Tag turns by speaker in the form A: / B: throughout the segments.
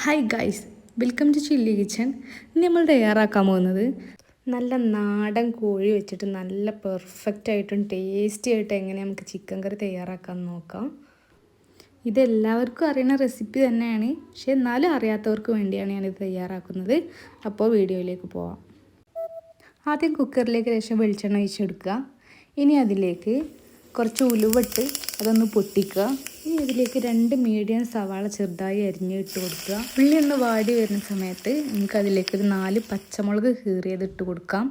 A: Hi guys welcome to Chilli Kitchen നമ്മൾ തയ്യാറാക്കാൻ പോകുന്നത് നല്ല നാടൻ കോഴി വെച്ചിട്ട് നല്ല പെർഫെക്റ്റ് ആയിട്ടും ടേസ്റ്റി ആയിട്ടും എങ്ങനെ നമുക്ക് ചിക്കൻ കറി തയ്യാറാക്കാൻ നോക്കാം. ഇതെല്ലാവർക്കും അറിയുന്ന റെസിപ്പി തന്നെയാണ്. പക്ഷെ എന്നാലും അറിയാത്തവർക്ക് വേണ്ടിയാണ് ഞാനിത് തയ്യാറാക്കുന്നത്. അപ്പോൾ വീഡിയോയിലേക്ക് പോവാം. ആദ്യം കുക്കറിലേക്ക് രസം വെളിച്ചെണ്ണ ഒഴിച്ചെടുക്കുക. ഇനി അതിലേക്ക് കുറച്ച് ഉലുവട്ട് അതൊന്ന് പൊട്ടിക്കുക. ഇനി അതിലേക്ക് രണ്ട് മീഡിയം സവാള ചെറുതായി അരിഞ്ഞ് ഇട്ട് കൊടുക്കുക. ഉള്ളി ഒന്ന് വാടി വരുന്ന സമയത്ത് നമുക്ക് അതിലേക്ക് ഒരു നാല് പച്ചമുളക് കീറിയത് ഇട്ട് കൊടുക്കാം.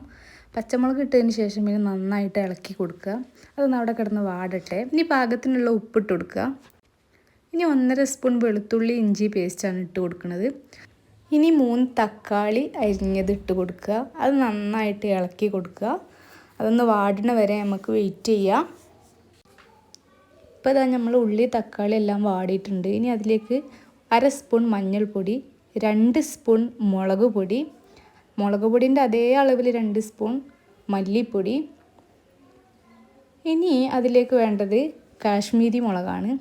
A: പച്ചമുളക് ഇട്ടതിന് ശേഷം പിന്നെ നന്നായിട്ട് ഇളക്കി കൊടുക്കുക. അതൊന്ന് അവിടെ കിടന്ന് വാടട്ടെ. ഇനി പാകത്തിനുള്ള ഉപ്പിട്ട് കൊടുക്കുക. ഇനി ഒന്നര സ്പൂൺ വെളുത്തുള്ളി ഇഞ്ചി പേസ്റ്റാണ് ഇട്ട് കൊടുക്കുന്നത്. ഇനി മൂന്ന് തക്കാളി അരിഞ്ഞത് ഇട്ട് കൊടുക്കുക. അത് നന്നായിട്ട് ഇളക്കി കൊടുക്കുക. അതൊന്ന് വാടണ വരെ നമുക്ക് വെയിറ്റ് ചെയ്യാം. ഇപ്പോൾ ഇതാ നമ്മൾ ഉള്ളി തക്കാളി എല്ലാം വാടിയിട്ടുണ്ട്. ഇനി അതിലേക്ക് അര സ്പൂൺ മഞ്ഞൾപ്പൊടി രണ്ട് സ്പൂൺ മുളക് പൊടി മുളക് പൊടിന്റെ അതേ അളവിൽ രണ്ട് സ്പൂൺ മല്ലിപ്പൊടി. ഇനി അതിലേക്ക് വേണ്ടത് കാശ്മീരി മുളകാണ്.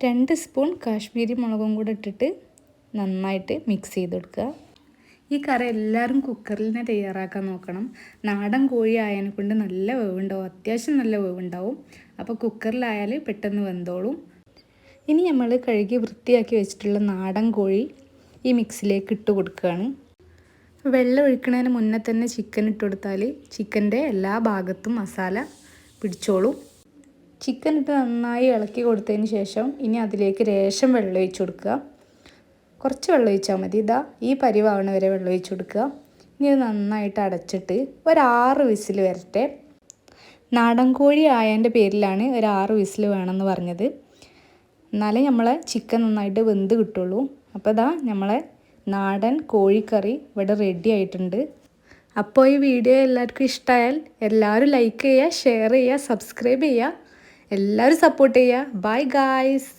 A: രണ്ട് സ്പൂൺ കാശ്മീരി മുളകും കൂടെ ഇട്ടിട്ട് നന്നായിട്ട് മിക്സ് ചെയ്ത് കൊടുക്കുക ഈ കറി എല്ലാവരും കുക്കറിൽ തന്നെ തയ്യാറാക്കാൻ നോക്കണം. നാടൻ കോഴി ആയതിനെ കൊണ്ട് നല്ല വേവുണ്ടാവും. അത്യാവശ്യം നല്ല വേവുണ്ടാവും. അപ്പോൾ കുക്കറിലായാൽ പെട്ടെന്ന് വെന്തോളും. ഇനി നമ്മൾ കഴുകി വൃത്തിയാക്കി വെച്ചിട്ടുള്ള നാടൻ കോഴി ഈ മിക്സിലേക്ക് ഇട്ട് കൊടുക്കുകയാണ്. വെള്ളം ഒഴിക്കുന്നതിന് മുന്നേ തന്നെ ചിക്കൻ ഇട്ട് കൊടുത്താൽ ചിക്കന്റെ എല്ലാ ഭാഗത്തും മസാല പിടിച്ചോളും. ചിക്കൻ ഇട്ട് നന്നായി ഇളക്കി കൊടുത്തതിന് ശേഷം ഇനി അതിലേക്ക് രേഷം വെള്ളം ഒഴിച്ചു കൊടുക്കുക. കുറച്ച് വെള്ളം ഒഴിച്ചാൽ മതി. ഇതാ ഈ പരിവാവണ വരെ വെള്ളം ഒഴിച്ച് കൊടുക്കുക. ഇനി നന്നായിട്ട് അടച്ചിട്ട് ഒരാറ് വിസിൽ വരട്ടെ. നാടൻ കോഴി ആയതിന്റെ പേരിലാണ് ഒരു ആറ് വിസിൽ വേണമെന്ന് പറഞ്ഞത്. എന്നാലേ നമ്മളെ ചിക്കൻ നന്നായിട്ട് വെന്ത് കിട്ടുള്ളൂ. അപ്പോൾ ഇതാ നമ്മളെ നാടൻ കോഴിക്കറി ഇവിടെ റെഡി ആയിട്ടുണ്ട്. അപ്പോൾ ഈ വീഡിയോ എല്ലാവർക്കും ഇഷ്ടമായാൽ എല്ലാവരും ലൈക്ക് ചെയ്യുക ഷെയർ ചെയ്യുക സബ്സ്ക്രൈബ് ചെയ്യുക. എല്ലാവരും സപ്പോർട്ട് ചെയ്യുക. Bye guys